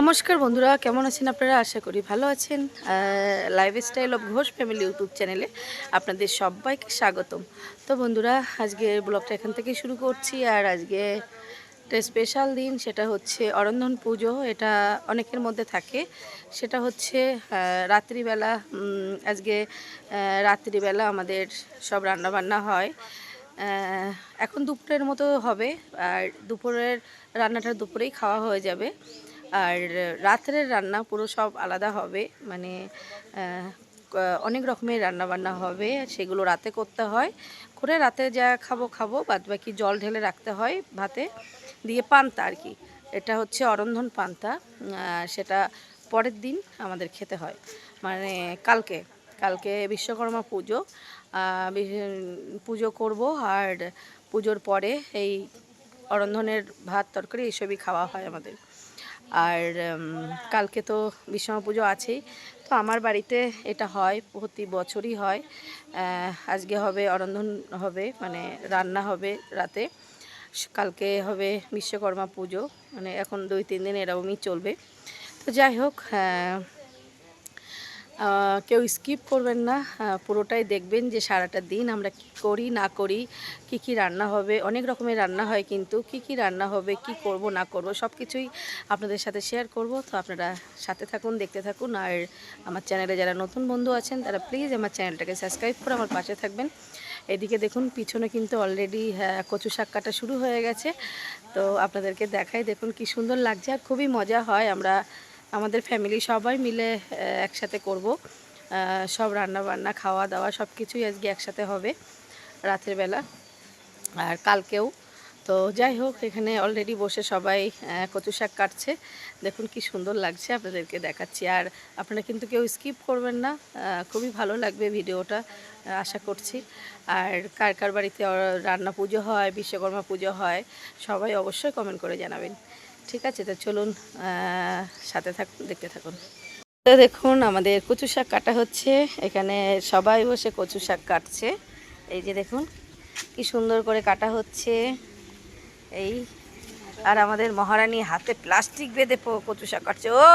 নমস্কার বন্ধুরা, কেমন আছেন আপনারা? আশা করি ভালো আছেন। Lifestyle of Ghosh family YouTube চ্যানেলে আপনাদের সবাইকে স্বাগতম। তো বন্ধুরা, আজকে ব্লগটা এখান থেকে শুরু করছি, আর আজকে একটা স্পেশাল দিন, সেটা হচ্ছে অরন্ধন পুজো। এটা অনেকের মধ্যে থাকে। সেটা হচ্ছে রাত্রিবেলা আজকে রাত্রিবেলা আমাদের সব রান্নাবান্না হয়। এখন দুপুরের মতো হবে, আর দুপুরের রান্নাটা দুপুরেই খাওয়া হয়ে যাবে। আর রাত্রের রান্না পুরো সব আলাদা হবে। মানে অনেক রকমের রান্না বান্না হবে, সেগুলো রাতে করতে হয়। করে রাতে যা খাব খাব বাদ বাকি জল ঢেলে রাখতে হয় ভাতে। দিয়ে পান্তা আর কি, এটা হচ্ছে অরন্ধন পান্তা সেটা পরের দিন আমাদের খেতে হয়। মানে কালকে কালকে বিশ্বকর্মা পুজো পুজো করব আর পুজোর পরে এই অরন্ধনের ভাত, তরকারি, এইসবই খাওয়া হয় আমাদের। আর কালকে তো বিশ্বকর্মা পুজো আছেই। তো আমার বাড়িতে এটা হয়, প্রতি বছরই হয়। আজকে হবে অরন্ধন হবে মানে রান্না হবে রাতে। কালকে হবে বিশ্বকর্মা পুজো মানে এখন দুই তিন দিন এরকমই চলবে। তো যাই হোক কেউ স্কিপ করবেন না পুরোটাই দেখবেন যে সারাটা দিন আমরা কি করি, না করি, কি কি রান্না হবে, অনেক রকমের রান্না হয় কিন্তু কি কি রান্না হবে, কি করব, না করব সব কিছুই আপনাদের সাথে শেয়ার করব। তো আপনারা সাথে থাকুন, দেখতে থাকুন আর আমার চ্যানেলে যারা নতুন বন্ধু আছেন, তারা প্লিজ আমার চ্যানেলটাকে সাবস্ক্রাইব করে আমার পাশে থাকবেন। এদিকে দেখুন, পিছনে কিন্তু অলরেডি কচু শাক কাটা শুরু হয়ে গেছে। তো আপনাদেরকে দেখাই, দেখুন কি সুন্দর লাগছে আর খুবই মজা হয়। আমরা আমাদের ফ্যামিলি সবাই মিলে একসাথে করব। সব রান্না বান্না খাওয়া দাওয়া সব কিছুই আজকে একসাথে হবে রাতের বেলা। আর কালকেও। তো যাই হোক, এখানে অলরেডি বসে সবাই কচু শাক কাটছে। দেখুন কি সুন্দর লাগছে আপনাদেরকে দেখাচ্ছি। আর আপনারা কিন্তু কেউ স্কিপ করবেন না। খুবই ভালো লাগবে ভিডিওটা আশা করছি। আর কার কার বাড়িতে রান্না পুজো হয়, বিশ্বকর্মা পুজো হয়, সবাই অবশ্যই কমেন্ট করে জানাবেন। ঠিক আছে, তো চলুন সাথে থাকুন, দেখতে থাকুন। তো দেখুন, আমাদের কচু শাক কাটা হচ্ছে। এখানে সবাই বসে কচু শাক কাটছে। এই যে দেখুন, কি সুন্দর করে কাটা হচ্ছে। এই, আর আমাদের মহারানী হাতে প্লাস্টিক বেঁধে কচু শাক কাটছে। ও,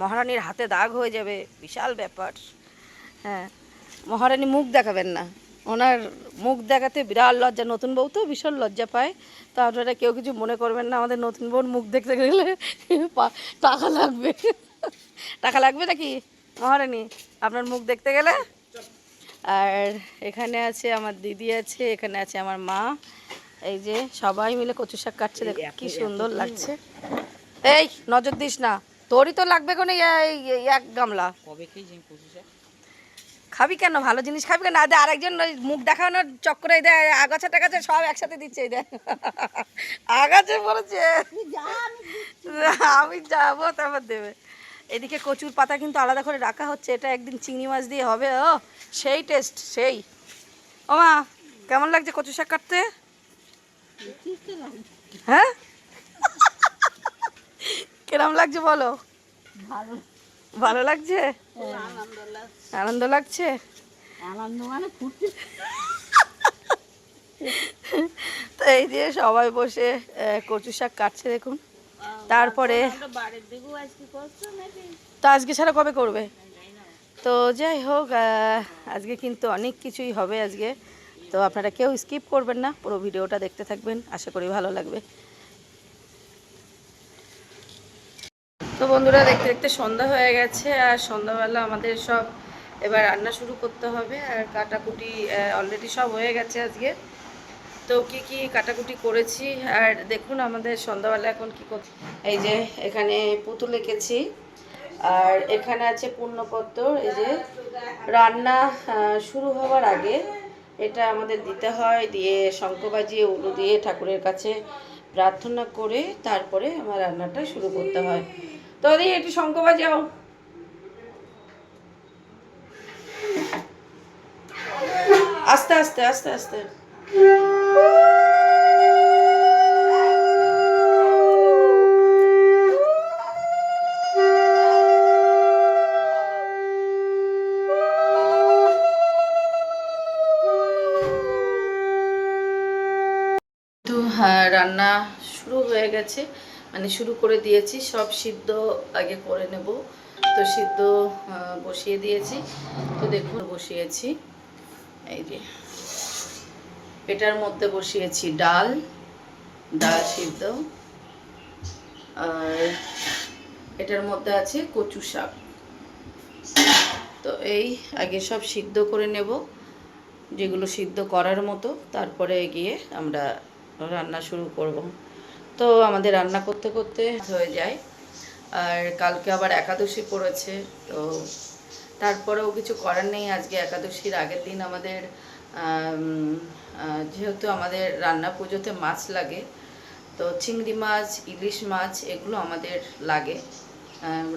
মহারানীর হাতে দাগ হয়ে যাবে। বিশাল ব্যাপার। হ্যাঁ মহারানী মুখ দেখাবেন না। ওনার মুখ দেখাতে বিরাট লজ্জা নতুন বউ তো ভীষণ লজ্জা পায়। তো আপনারা কেউ কিছু মনে করবেন না আমাদের নতুন বউর মুখ দেখতে গেলে টাকা লাগবে। টাকা লাগবে নাকি? মহারানী আপনার মুখ দেখতে গেলে? আর এখানে আছে আমার দিদি আছে এখানে আছে আমার মা। এই যে সবাই মিলে কচু শাক কাটছে দেখ কি সুন্দর লাগছে। এই নজর দিস না তোরই তো লাগবে কোনো এক গামলা। কবে আমি কচু শাক? খাবি কেন? ভালো জিনিস খাবি কেন? আদে আরেকজন ওই মুখ দেখানোর চক্করে দেয়, আগাছা টাগাছা সব একসাথে দিচ্ছে এই দেয়। আগাছে পড়েছে। আমি যাব, তারপর দেবে। এদিকে কচুর পাতা কিন্তু আলাদা করে রাখা হচ্ছে, এটা একদিন চিংড়ি মাছ দিয়ে হবে, ও, সেই টেস্ট সেই। ও মা, কেমন লাগছে কচু শাক কাটতে? হ্যাঁ? কিরম লাগছে বলো? ভালো। ভালো লাগছে? আনন্দ লাগছে? আনন্দ মানে তো এই যে সবাই বসে কচু শাক কাটছে দেখুন। তারপরে তো আজকে ছাড়া কবে করবে? তো যাই হোক আজকে কিন্তু অনেক কিছুই হবে আজকে। তো আপনারা কেউ স্কিপ করবেন না পুরো ভিডিওটা দেখতে থাকবেন আশা করি ভালো লাগবে। বন্ধুরা, দেখতে দেখতে সন্ধ্যা হয়ে গেছে আর সন্ধ্যাবেলা আমাদের সব এবার রান্না শুরু করতে হবে আর কাটাকুটি অলরেডি সব হয়ে গেছে আজকে। তো কি কি কাটাকুটি করেছি? আর দেখুন আমাদের সন্ধ্যাবেলা এখন কি করছি এই যে এখানে পুতুল এঁকেছি আর এখানে আছে পূর্ণপত্র। এই যে রান্না শুরু হওয়ার আগে এটা আমাদের দিতে হয়, দিয়ে শঙ্খ বাজিয়ে উলু দিয়ে ঠাকুরের কাছে প্রার্থনা করে তারপরে আমার রান্নাটা শুরু করতে হয়। তো দিয়ে একটু শঙ্খ বাজাও। আস্তে আস্তে আস্তে আস্তে। হ্যাঁ, রান্না শুরু হয়ে গেছে। মানে শুরু করে দিয়েছি। সব সিদ্ধ আগে করে নেব। তো সিদ্ধ বসিয়ে দিয়েছি। তো দেখুন, বসিয়েছি। এই যে এটার মধ্যে বসিয়েছি ডাল ডাল সিদ্ধ। আর এটার মধ্যে আছে কচু শাক। তো এই আগে সব সিদ্ধ করে নেব, যেগুলো সিদ্ধ করার মতো। তারপরে গিয়ে আমরা রান্না শুরু করব। তো আমাদের রান্না করতে করতে হয়ে যায়। আর কালকে আবার একাদশী পড়েছে, তো তারপরেও কিছু করার নেই। আজকে একাদশীর আগের দিন আমাদের যেহেতু আমাদের রান্না পুজোতে মাছ লাগে, তো চিংড়ি মাছ, ইলিশ মাছ এগুলো আমাদের লাগে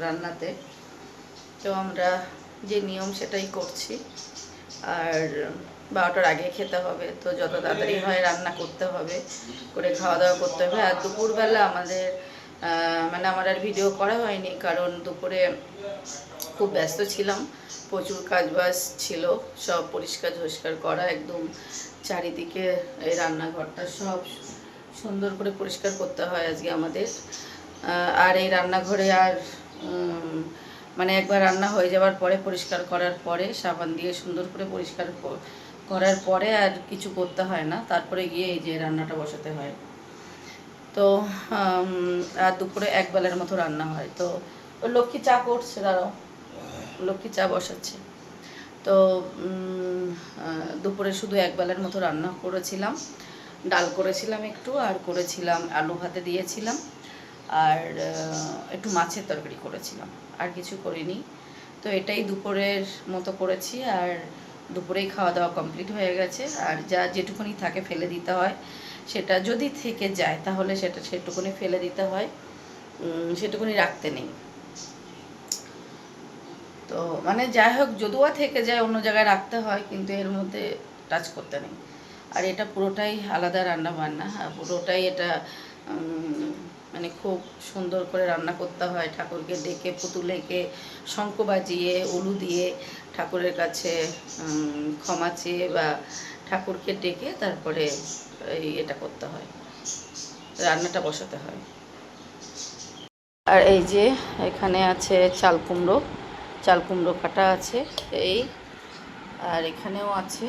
রান্নাতে। তো আমরা যে নিয়ম সেটাই করছি। আর বারোটার আগে খেতে হবে, তো যত তাড়াতাড়ি হয় রান্না করতে হবে, করে খাওয়া দাওয়া করতে হবে। আর দুপুরবেলা আমাদের মানে আমার আর ভিডিও করা হয়নি কারণ দুপুরে খুব ব্যস্ত ছিলাম, প্রচুর কাজবাজ ছিল, সব পরিষ্কার ঝরিষ্কার করা, একদম চারিদিকে এই রান্নাঘরটা সব সুন্দর করে পরিষ্কার করতে হয় আজকে আমাদের। আর এই রান্নাঘরে আর মানে একবার রান্না হয়ে যাওয়ার পরে, পরিষ্কার করার পরে, সাবান দিয়ে সুন্দর করে পরিষ্কার করার পরে আর কিছু করতে হয় না। তারপরে গিয়ে এই যে রান্নাটা বসাতে হয়। তো আর দুপুরে এক বেলার মতো রান্না হয়। তো, লক্ষ্মী চা করছে, দাঁড়াও। লক্ষ্মী চা বসাচ্ছে। তো দুপুরে শুধু এক বেলার মতো রান্না করেছিলাম। ডাল করেছিলাম একটু, আর করেছিলাম আলু ভাতে দিয়েছিলাম। আর একটু মাছের তরকারি করেছিলাম। আর কিছু করিনি। তো, এটাই দুপুরের মতো করেছি। আর দুপুরেই খাওয়া দাওয়া কমপ্লিট হয়ে গেছে। আর যা যেটুকুনি থাকে ফেলে দিতে হয়, সেটা যদি থেকে যায়, তাহলে সেটা সেটুকুনি ফেলে দিতে হয়। সেটুকুনি রাখতে নেই। তো মানে যাই হোক, যদিও থেকে যায়, অন্য জায়গায় রাখতে হয়, কিন্তু এর মধ্যে টাচ করতে নেই। আর এটা পুরোটাই আলাদা রান্না বান্না আর পুরোটাই এটা মানে খুব সুন্দর করে রান্না করতে হয় ঠাকুরকে ডেকে পুতুল এঁকে শঙ্খ বাজিয়ে, উলু দিয়ে। ঠাকুরের কাছে ক্ষমা চেয়ে বা ঠাকুরকে ডেকে তারপরে এই এটা করতে হয়। রান্নাটা বসাতে হয়। আর এই যে এখানে আছে চাল কুমড়ো চাল কুমড়ো কাটা আছে এই, আর এখানেও আছে,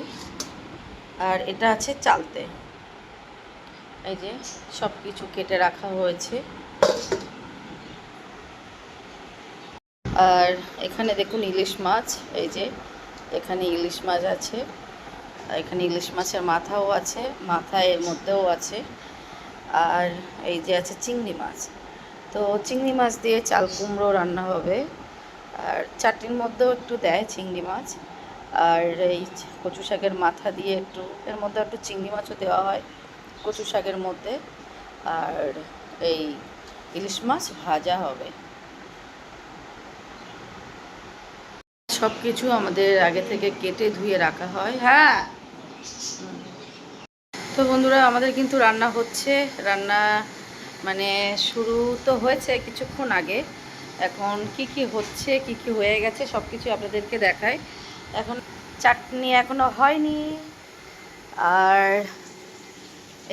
আর এটা আছে চালতে। এই যে সব কিছু কেটে রাখা হয়েছে। আর এখানে দেখুন ইলিশ মাছ, এই যে এখানে ইলিশ মাছ আছে, আর এখানে ইলিশ মাছের মাথাও আছে মাথা এর মধ্যেও আছে, আর এই যে আছে চিংড়ি মাছ। তো চিংড়ি মাছ দিয়ে চাল কুমড়ো রান্না হবে, আর চাটনির মধ্যেও একটু দেয় চিংড়ি মাছ, আর এই কচু শাকের মাথা দিয়ে একটু, এর মধ্যে একটু চিংড়ি মাছও দেওয়া হয় কচু শাকের মধ্যে, আর এই ইলিশ মাছ ভাজা হবে। সব কিছু আমাদের আগে থেকে কেটে ধুয়ে রাখা হয়। হ্যাঁ। তো বন্ধুরা, আমাদের কিন্তু রান্না হচ্ছে। রান্না মানে শুরু তো হয়েছে কিছুক্ষণ আগে। এখন কি কি হচ্ছে, কি কি হয়ে গেছে সব কিছু আপনাদেরকে দেখায় এখন চাটনি এখনও হয়নি। আর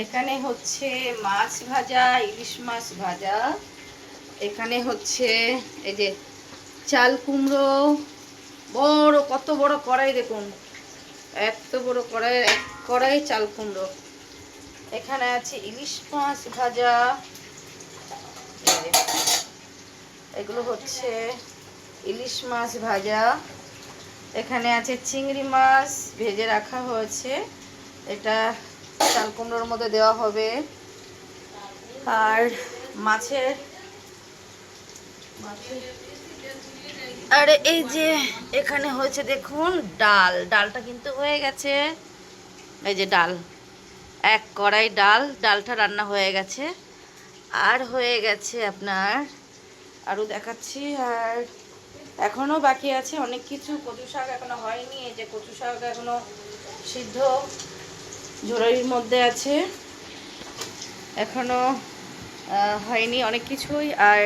এখানে হচ্ছে মাছ ভাজা, ইলিশ মাছ ভাজা। এখানে হচ্ছে এই যে চাল কুমড়ো বড়, কত বড় কড়াই দেখুন। এত বড় কড়াই, এক কড়াই চাল কুমড়ো। এখানে আছে ইলিশ মাছ ভাজা। এগুলো হচ্ছে ইলিশ মাছ ভাজা। এখানে আছে চিংড়ি মাছ ভেজে রাখা হয়েছে। এটা চাল কুমড়োর মধ্যে দেওয়া হবে। আর মাছের আর এই যে এখানে হয়েছে দেখুন ডাল। ডালটা কিন্তু হয়ে গেছে। এই যে ডাল। এক কড়াই ডাল। ডালটা রান্না হয়ে গেছে। আর হয়ে গেছে আপনার আরও দেখাচ্ছি। আর এখনও বাকি আছে অনেক কিছু। কচু শাক এখনও হয়নি। এই যে কচু শাক এখনও সিদ্ধ। ঝোড়ারির মধ্যে আছে। এখনও আহ, হয়নি অনেক কিছুই। আর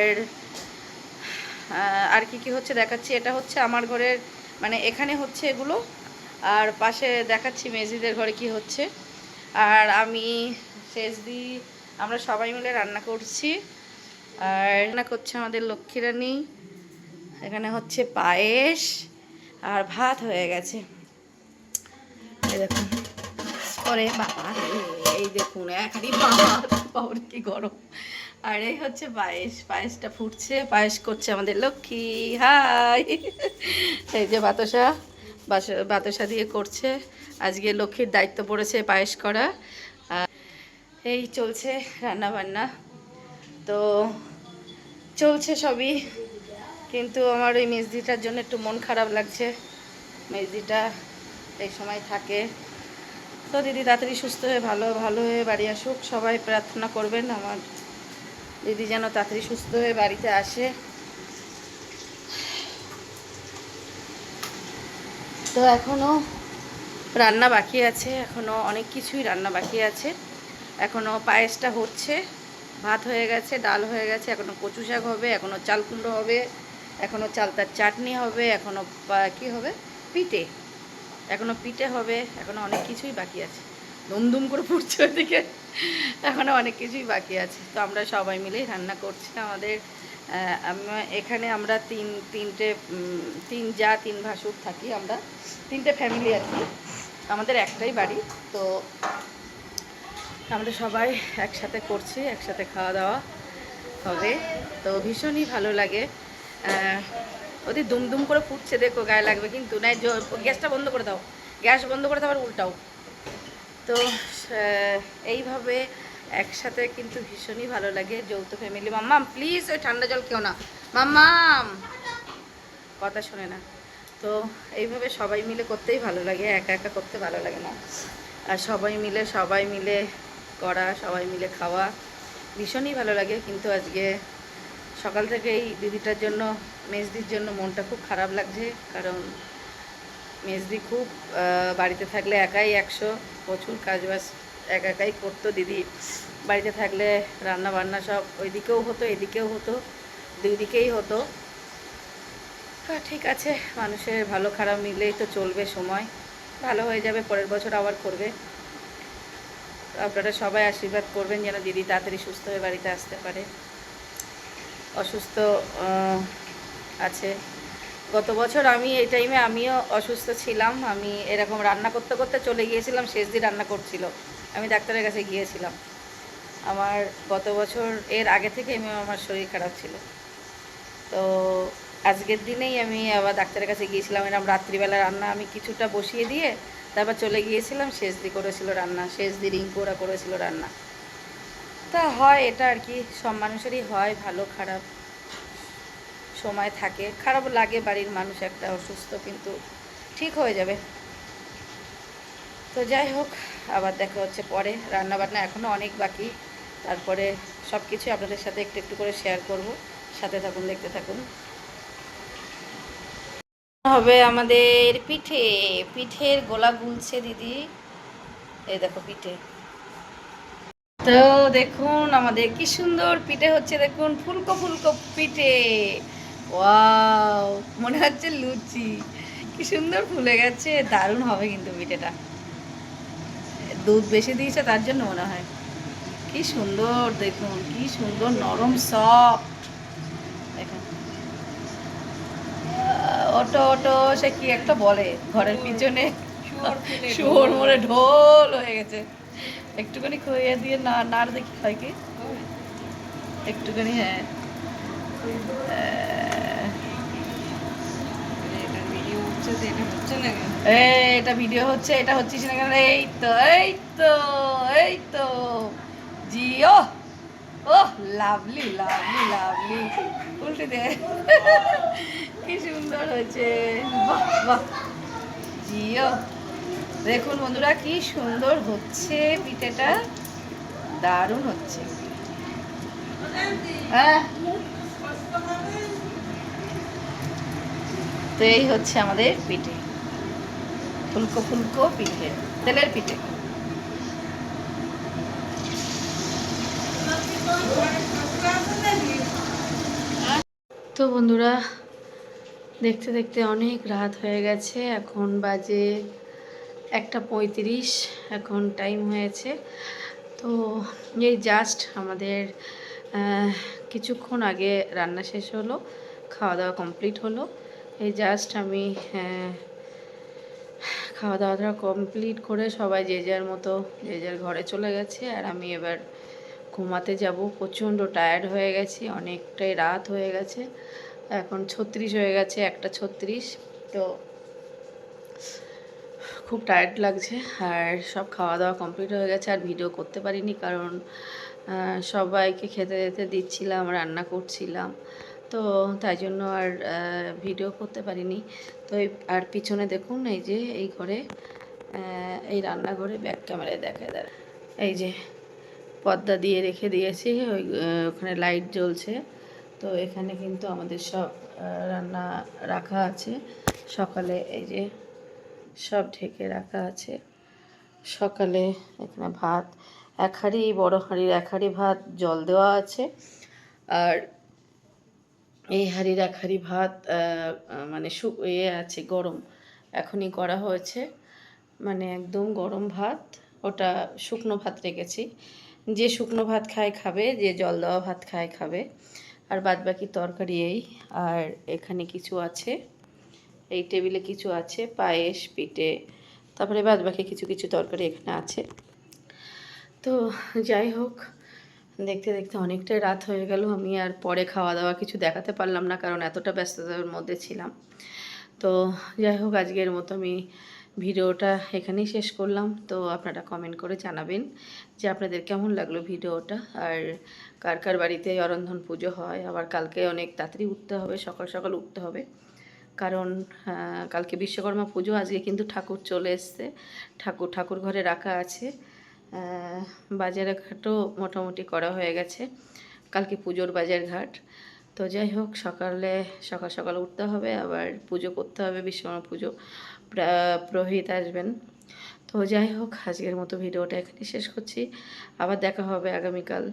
আর কি কি হচ্ছে দেখাচ্ছি? এটা হচ্ছে আমার ঘরের মানে এখানে হচ্ছে এগুলো, আর পাশে দেখাচ্ছি মেজিদের ঘরে কি হচ্ছে। আর আমি শেষ দি আমরা সবাই মিলে রান্না করছি। আর রান্না করছে আমাদের লক্ষ্মীরানী, এখানে হচ্ছে পায়েস, আর ভাত হয়ে গেছে। এই দেখুন, পরে বাবা, এই দেখুন একারি বাবা বাবার কি গরম। আর এই হচ্ছে পায়েস, পায়েসটা ফুটছে, পায়েস করছে আমাদের লক্ষ্মী। হাই। এই যে বাতাসা বাতাসা দিয়ে করছে। আজকে লক্ষ্মীর দায়িত্ব পড়েছে পায়েস করা এই চলছে রান্না বান্না তো চলছে সবই। কিন্তু আমার ওই মেজদিটার জন্য একটু মন খারাপ লাগছে। মেজদিটা এই সময় থাকে। তো দিদি, তাড়াতাড়ি সুস্থ হয়ে, ভালো ভালো হয়ে বাড়ি আসুক। সবাই প্রার্থনা করবেন আমার। দিদি যেন তাড়াতাড়ি সুস্থ হয়ে বাড়িতে আসে। তো এখনও রান্না বাকি আছে এখনও অনেক কিছুই রান্না বাকি আছে। এখনও পায়েসটা হচ্ছে, ভাত হয়ে গেছে, ডাল হয়ে গেছে এখনও কচু শাক হবে এখনও চাল কুমড়ো হবে এখনও চালতার চাটনি হবে এখনও কি হবে? পিঠে। এখনও পিঠে হবে এখনও অনেক কিছুই বাকি আছে। দুমদুম করে ফুটছে ওইদিকে। এখনও অনেক কিছুই বাকি আছে। তো আমরা সবাই মিলেই রান্না করছি। আমাদের এখানে আমরা তিন, তিনটে তিন যা, তিন ভাসুর থাকি আমরা। তিনটে ফ্যামিলি আছি আমাদের একটাই বাড়ি। তো আমরা সবাই একসাথে করছি, একসাথে খাওয়া দাওয়া হবে। তো ভীষণই ভালো লাগে। ওদের দুমদুম করে ফুটছে, দেখো, গায়ে লাগবে। কিন্তু নাই গ্যাসটা বন্ধ করে দাও। গ্যাস বন্ধ করে দাও আবার উল্টাও। তো এইভাবে একসাথে কিন্তু ভীষণই ভালো লাগে যৌথ ফ্যামিলি মাম্মাম প্লিজ ওই ঠান্ডা জল কেউ না। মাম্মাম! কথা শোনে না। তো, এইভাবে সবাই মিলে করতেই ভালো লাগে, একা একা করতে ভালো লাগে না। আর সবাই মিলে সবাই মিলে করা, সবাই মিলে খাওয়া ভীষণই ভালো লাগে। কিন্তু আজকে সকাল থেকেই দিদিটার জন্য, মেজদির জন্য মনটা খুব খারাপ লাগছে। কারণ মেজদি খুব বাড়িতে থাকলে একাই একশো প্রচুর কাজবাজ একা একাই করতো দিদি। বাড়িতে থাকলে রান্না বান্না সব ওইদিকেও হতো, এদিকেও হতো দুই দিকেই হতো ঠিক আছে, মানুষের ভালো খারাপ মিলেই তো চলবে সময়। ভালো হয়ে যাবে, পরের বছর আবার করবে। আপনারা সবাই আশীর্বাদ করবেন যেন দিদি তাড়াতাড়ি সুস্থ হয়ে বাড়িতে আসতে পারে। অসুস্থ আছে। গত বছর আমি এই টাইমে আমিও অসুস্থ ছিলাম। আমি এরকম রান্না করতে করতে চলে গিয়েছিলাম, শেষ দিন রান্না করছিল। আমি ডাক্তারের কাছে গিয়েছিলাম। আমার গত বছর এর আগে থেকে আমি আমার শরীর খারাপ ছিল। তো আজকের দিনেই আমি আবার ডাক্তারের কাছে গিয়েছিলাম, এরকম রাত্রিবেলা রান্না আমি কিছুটা বসিয়ে দিয়ে তারপর চলে গিয়েছিলাম, শেষ দি করেছিল রান্না, শেষ দি রিঙ্কু ওরা করেছিল রান্না। তা হয় এটা আর কি, সব মানুষেরই হয়, ভালো খারাপ। সময় থাকে। খারাপ লাগে বাড়ির মানুষ একটা অসুস্থ, কিন্তু ঠিক হয়ে যাবে। তো যাই হোক, আবার দেখা হচ্ছে পরে। রান্না বান্না এখনও অনেক বাকি। তারপরে সব কিছু আপনাদের সাথে একটু একটু করে শেয়ার করব। সাথে থাকুন, দেখতে থাকুন। হবে আমাদের পিঠে। পিঠের গোলা গুলছে দিদি। এই দেখো পিঠে। তো দেখুন, আমাদের কি সুন্দর পিঠে হচ্ছে। দেখুন, ফুলকো ফুলকো পিঠে। ওয়াও মনে হচ্ছে লুচি। কি সুন্দর ফুলে গেছে দারুণ হবে কিন্তু পিঠেটা। দুধ বেশি দিয়েছে তার জন্য মনে হয়। কি সুন্দর দেখুন কি সুন্দর নরম সফট দেখুন। অটো অটো সে কি একটা বলে ঘরের পিছনে। শুয়োর মরে ঢোল। হয়ে গেছে। একটুখানি খইয়ে দিয়ে না নাড় দেখি হয় কি? একটুখানি হ্যাঁ আহ, এই, এটা ভিডিও হচ্ছে, এটা হচ্ছিস না কেন এই তো এই তো এই তো। জিও ও লাভলি লাভলি লাভলি। উল্টে দে। কি সুন্দর হয়েছে। বাহ বাহ। জিও। দেখুন বন্ধুরা, কি সুন্দর হচ্ছে পিঠেটা। দারুণ হচ্ছে। হ্যাঁ। তো এই হচ্ছে আমাদের পিঠে। ফুলকো ফুলকো পিঠে, তেলের পিঠে। তো বন্ধুরা, দেখতে দেখতে অনেক রাত হয়ে গেছে। এখন বাজে একটা পঁয়ত্রিশ, এখন টাইম হয়েছে। তো এই জাস্ট আমাদের কিছুক্ষণ আগে রান্না শেষ হলো খাওয়া দাওয়া কমপ্লিট হলো। এই জাস্ট আমি আহ, খাওয়া দাওয়াটা কমপ্লিট করে সবাই যে যার মতো যে যার ঘরে চলে গেছে। আর আমি এবার ঘুমাতে যাব। প্রচণ্ড টায়ার্ড হয়ে গেছি অনেকটাই রাত হয়ে গেছে। এখন ছত্রিশ হয়ে গেছে একটা ছত্রিশ। তো খুব টায়ার্ড লাগছে। আর সব খাওয়া দাওয়া কমপ্লিট হয়ে গেছে। আর ভিডিও করতে পারিনি কারণ সবাইকে খেতে যেতে দিচ্ছিলাম রান্না করছিলাম। তো তাই জন্য আর ভিডিও করতে পারিনি। তো আর পিছনে দেখুন, এই যে, এই ঘরে এই রান্নাঘরে ব্যাক ক্যামেরায় দেখা যায় এই যে পর্দা দিয়ে রেখে দিয়েছি, ওই ওখানে লাইট জ্বলছে। তো এখানে কিন্তু আমাদের সব রান্না রাখা আছে। সকালে এই যে, সব ঢেকে রাখা আছে। সকালে এখানে ভাত, এক হাঁড়ি, বড়ো হাঁড়ির এক হাঁড়ি ভাত, জল দেওয়া আছে। আর এই হাঁড়ি ভাত আহ, আহ, মানে শু ইয়ে আছে গরম। এখনই করা হয়েছে। মানে একদম গরম ভাত ওটা শুকনো ভাত রেখেছি। যে শুকনো ভাত খায় খাবে যে জল দেওয়া ভাত খায় খাবে। আর বাদ বাকি তরকারি এই। আর এখানে কিছু আছে। এই টেবিলে কিছু আছে পায়েস পিঠে। তারপরে বাদ বাকি কিছু কিছু তরকারি এখানে আছে। তো যাই হোক দেখতে দেখতে অনেকটাই রাত হয়ে গেল। আমি আর পরে খাওয়া দাওয়া কিছু দেখাতে পারলাম না, কারণ এতটা ব্যস্ততার মধ্যে ছিলাম। তো যাই হোক, আজকের মতো আমি ভিডিওটা এখানেই শেষ করলাম। তো আপনারা কমেন্ট করে জানাবেন যে আপনাদের কেমন লাগল ভিডিওটা, আর কার কার বাড়িতে অরন্ধন পুজো হয়? আবার কালকে অনেক তাড়াতাড়ি উঠতে হবে, সকাল সকাল উঠতে হবে। কারণ কালকে বিশ্বকর্মা পুজো, আজকে কিন্তু ঠাকুর চলে এসছে। ঠাকুর ঠাকুর ঘরে রাখা আছে। আহ, বাজার ঘাটও মোটামুটি করা হয়ে গেছে। কালকে পুজোর বাজার ঘাট। তো যাই হোক সকালে সকাল সকাল উঠতে হবে আবার পুজো করতে হবে বিশ্বকর্মা পুজো। প্রা- পুরোহিত আসবেন। তো যাই হোক আজকের মতো ভিডিওটা এখানে শেষ করছি। আবার দেখা হবে আগামীকাল।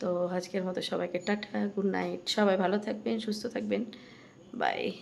তো আজকের মতো সবাইকে টাটা গুড নাইট। সবাই ভালো থাকবেন সুস্থ থাকবেন। বাই।